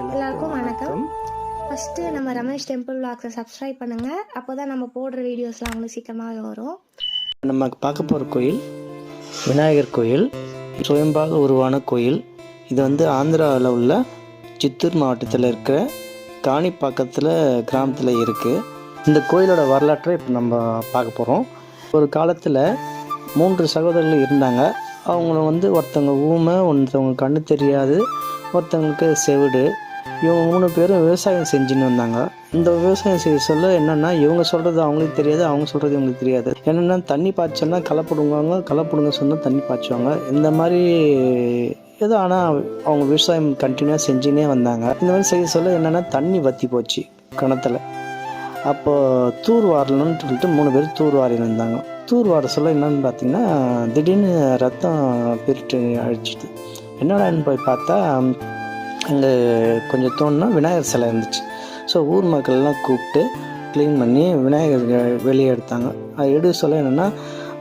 எல்லாருக்கும் வணக்கம். ஃபஸ்ட்டு நம்ம ரமேஷ் டெம்பிள் விளாக்ஸை சப்ஸ்கிரைப் பண்ணுங்கள் அப்போ தான் நம்ம போடுற வீடியோஸ்லாம் உங்களுக்கு சீக்கிரமாக வரும். நம்ம பார்க்க போகிற கோயில் விநாயகர் கோயில் சுயம்பாக உருவான கோயில். இது வந்து ஆந்திராவில் உள்ள சித்தூர் மாவட்டத்தில் இருக்கிற காணிப்பாக்கத்தில் கிராமத்தில் இருக்குது இந்த கோயிலோட வரலாற்றை இப்போ நம்ம பார்க்க போகிறோம் ஒரு காலத்தில் மூன்று சகோதரர்கள் இருந்தாங்க. அவங்கள வந்து ஒருத்தவங்க ஊமை ஒருத்தவங்க கண்ணு தெரியாது. ஒருத்தவங்களுக்கு செவிடு. இவங்க மூணு பேரும் விவசாயம் செஞ்சுன்னு வந்தாங்க. இந்த விவசாயம் செய்ய சொல்ல என்னென்னா இவங்க சொல்கிறது அவங்களுக்கு தெரியாது அவங்க சொல்கிறது இவங்களுக்கு தெரியாது. என்னென்னா தண்ணி பாய்ச்சோன்னா களை பிடுங்குவாங்க களை பிடுங்க சொன்னால் தண்ணி பாய்ச்சுவாங்க. இந்த மாதிரி ஏதோ ஆனால் அவங்க விவசாயம் கண்டினியூவாக செஞ்சுனே வந்தாங்க. இந்த மாதிரி செய்ய சொல்ல என்னென்னா தண்ணி வற்றி போச்சு கிணத்துல. அப்போது தூர் வாரணும்னு சொல்லிட்டு மூணு பேர் தூர் வாரின்னு தூர் வார சொல்ல என்னன்னு பார்த்தீங்கன்னா திடீர்னு ரத்தம் பிரிட்டு அழிச்சிது என்னடான்னு போய் பார்த்தா அங்கே கொஞ்சம் தோணுனா விநாயகர் சிலை இருந்துச்சு. ஸோ ஊர் மக்கள்லாம் கூப்பிட்டு க்ளீன் பண்ணி விநாயகர் வெளியே எடுத்தாங்க. அது எடுக்க சொல்ல என்னென்னா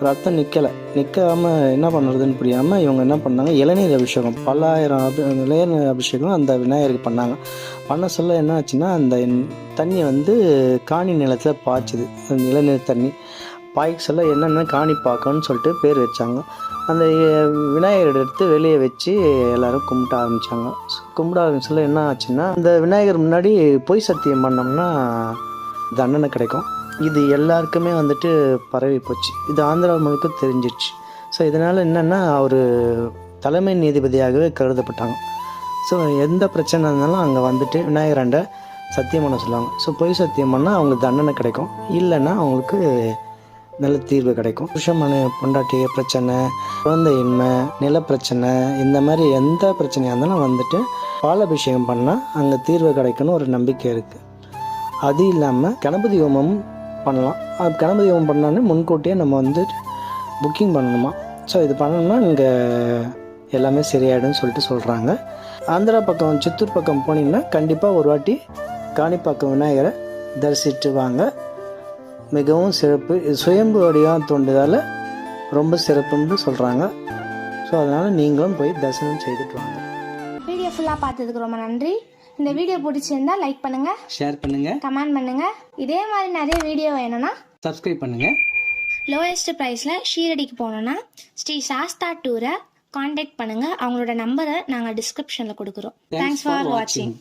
ரத்தம் நிற்கலை நிற்காமல் என்ன பண்ணுறதுன்னு புரியாமல் இவங்க என்ன பண்ணாங்க இளநீர் அபிஷேகம். பல்லாயிரம் அபி இளநீர் அபிஷேகம் அந்த விநாயகருக்கு பண்ணாங்க. பண்ண சொல்ல என்ன ஆச்சுன்னா அந்த தண்ணி வந்து காணி நிலத்தில் பாய்ச்சுது. அந்த இளநீர் தண்ணி. பாய்க்ஸ் எல்லாம் என்னென்ன காணி பாக்கம்னு சொல்லிட்டு பேர் வச்சாங்க. அந்த விநாயகர் எடுத்து வெளியே வச்சு எல்லாரும் கும்பிட ஆரம்பித்தாங்க கும்பிட ஆரம்பிச்சதில் என்ன ஆச்சுன்னா அந்த விநாயகர் முன்னாடி பொய் சத்தியம் பண்ணோம்னா தண்டனை கிடைக்கும். இது எல்லாருக்குமே வந்துட்டு பரவி போச்சு. இது ஆந்திரா முழுக்க தெரிஞ்சிச்சு ஸோ இதனால் என்னென்னா அவர் தலைமை நீதிபதியாகவே கருதப்பட்டாங்க. ஸோ எந்த பிரச்சனை இருந்தாலும் அங்கே வந்துட்டு விநாயகராண்ட சத்தியம் பண்ண சொல்லுவாங்க. ஸோ பொய் சத்தியம் பண்ணால் அவங்களுக்கு தண்டனை கிடைக்கும். இல்லைன்னா அவங்களுக்கு நல்ல தீர்வு கிடைக்கும். புருஷமான பொண்டாட்டி பிரச்சனை குழந்தையின்மை நில பிரச்சனை இந்த மாதிரி எந்த பிரச்சனையாக இருந்தாலும் வந்துட்டு பாலபிஷேகம் பண்ணால் அங்கே தீர்வு கிடைக்குன்னு ஒரு நம்பிக்கை இருக்குது அது இல்லாமல் கணபதி ஹோமம் பண்ணலாம். அது கணபதி ஹோமம் பண்ணாலே முன்கூட்டியே நம்ம வந்து புக்கிங் பண்ணணுமா? ஸோ இது பண்ணணும்னா இங்கே எல்லாமே சரியாயிடும்னு சொல்லிட்டு சொல்கிறாங்க ஆந்திரா பக்கம் சித்தூர் பக்கம் போனீங்கன்னா கண்டிப்பாக ஒரு வாட்டி காணிப்பாக்கம் விநாயகரை தரிசிட்டு வாங்க. மிகவும் சிறப்பு. இது சுயம்பு வடிவம் தோன்றதால் ரொம்ப சிறப்புன்னு சொல்கிறாங்க ஸோ அதனால் நீங்களும் போய் தரிசனம் செய்துட்டு வாங்க. வீடியோ ஃபுல்லாக பார்த்ததுக்கு ரொம்ப நன்றி. இந்த வீடியோ பிடிச்சிருந்தா லைக் பண்ணுங்கள் ஷேர் பண்ணுங்கள் கமெண்ட் பண்ணுங்கள் இதே மாதிரி நிறைய வீடியோ வேணும்னா சப்ஸ்கிரைப் பண்ணுங்கள் லோயஸ்ட் ப்ரைஸில் ஷீரடிக்கு போகணுன்னா ஸ்ரீ சாஸ்தா டூரை காண்டாக்ட் பண்ணுங்கள் அவங்களோட நம்பரை நாங்கள் டிஸ்கிரிப்ஷனில் கொடுக்குறோம். தேங்க்ஸ் ஃபார் வாட்சிங்